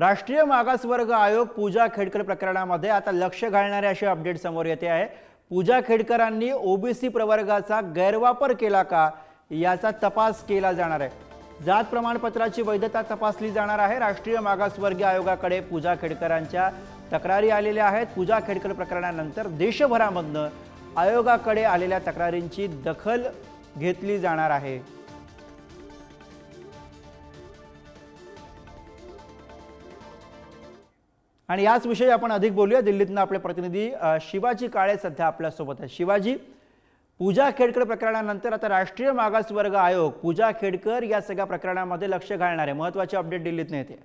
राष्ट्रीय मागासवर्ग आयोग पूजा खेडकर प्रकरणामध्ये आता लक्ष घालणारे असे अपडेट समोर येते आहे. पूजा खेडकरांनी ओबीसी प्रवर्गाचा गैरवापर केला का? याचा तपास केला जाणार आहे. जात प्रमाणपत्राची वैधता तपासली जाणार आहे. राष्ट्रीय मागासवर्गीय आयोगाकडे पूजा खेडकरांच्या तक्रारी आलेल्या आहेत. पूजा खेडकर प्रकरणानंतर देशभरामधनं आयोगाकडे आलेल्या तक्रारींची दखल घेतली जाणार आहे. आणि याच विषयी आपण अधिक बोलूया. दिल्लीतनं आपले प्रतिनिधी शिवाजी काळे सध्या आपल्यासोबत आहे शिवाजी पूजा खेडकर प्रकरणानंतर आता राष्ट्रीय मागासवर्ग आयोग पूजा खेडकर या सगळ्या प्रकरणामध्ये लक्ष घालणार आहे. महत्त्वाचे अपडेट दिल्लीतनं येते.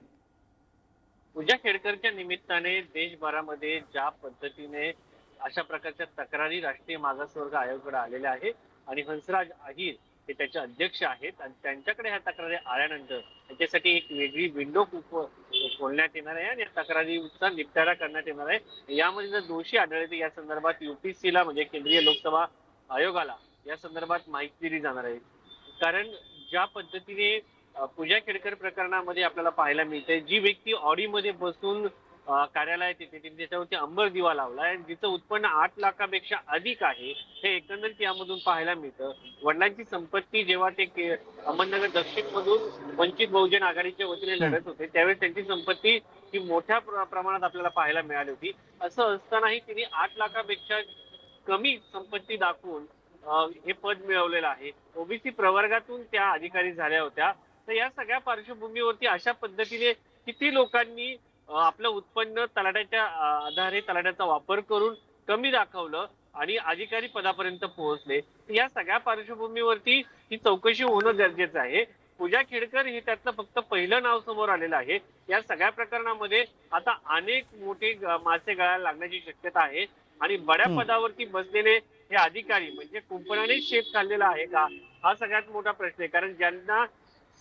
पूजा खेडकरच्या निमित्ताने देशभरामध्ये ज्या पद्धतीने अशा प्रकारच्या तक्रारी राष्ट्रीय मागासवर्ग आयोगाकडे आलेल्या आहे आणि हंसराज अहिर हे त्याचे अध्यक्ष आहेत आणि त्यांच्याकडे ह्या तक्रारी आल्यानंतर त्याच्यासाठी एक वेगळी विंडो खोलण्यात येणार आहे आणि तक्रारीचा निपटारा करण्यात येणार आहे. यामध्ये जर दोषी आढळले तर या संदर्भात युपीसीला म्हणजे केंद्रीय लोकसभा आयोगाला या संदर्भात माहिती दिली जाणार आहे. कारण ज्या पद्धतीने पूजा खेडकर प्रकरणामध्ये आपल्याला पाहायला मिळते जी व्यक्ती ऑडीमध्ये बसून येते. तिने त्याच्यावरती अंबर दिवा लावला आणि जिचं उत्पन्न आठ लाखापेक्षा अधिक आहे हे एकंदरीत यामधून पाहायला मिळतं. वडिलांची संपत्ती जेव्हा ते अहमदनगर दक्षिण मधून वंचित बहुजन आघाडीच्या वतीने लढत होते त्यावेळेस त्यांची संपत्ती ही मोठ्या प्र- प्रमाणात आपल्याला पाहायला मिळाली होती. असं असतानाही तिने आठ लाखापेक्षा कमी संपत्ती दाखवून हे पद मिळवलेलं आहे. ओबीसी प्रवर्गातून त्या अधिकारी झाल्या होत्या. तर या सगळ्या पार्श्वभूमीवरती अशा पद्धतीने किती लोकांनी आपलं उत्पन्न तलाट्याच्या आधारे तलाट्याचा वापर करून कमी दाखवलं आणि अधिकारी पदापर्यंत पोहोचले. या सगळ्या पार्श्वभूमीवरती ही चौकशी होणं गरजेचं आहे. पूजा खेडकर हे त्यातलं फक्त पहिलं नाव समोर आलेलं आहे. या सगळ्या प्रकरणामध्ये आता अनेक मोठे मासे गळायला लागण्याची शक्यता आहे आणि बड्या. पदावरती बसलेले हे अधिकारी म्हणजे कुंपणाने शेत खाल्लेला आहे का? हा सगळ्यात मोठा प्रश्न आहे. कारण ज्यांना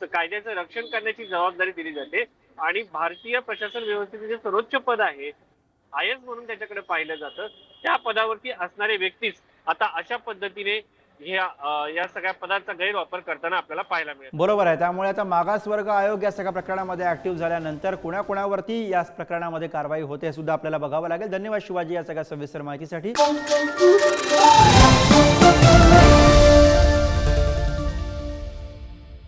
कायद्याचं रक्षण करण्याची जबाबदारी दिली जाते आणि भारतीय प्रशासन व्यवस्थेचे जे सर्वोच्च पद आहे आय एस म्हणून त्याच्याकडे पाहिलं जातं त्या पदावरती असणारे व्यक्तीच आता अशा पद्धतीने या सगळ्या पदाचा गैरवापर करताना आपल्याला पाहायला मिळेल बरोबर आहे. त्यामुळे आता मागासवर्ग आयोग या सगळ्या प्रकरणामध्ये ऍक्टिव्ह झाल्यानंतर कुणाकुणावरती या प्रकरणामध्ये कारवाई होते सुद्धा आपल्याला बघावं लागेल. धन्यवाद शिवाजी या सगळ्या सविस्तर माहितीसाठी.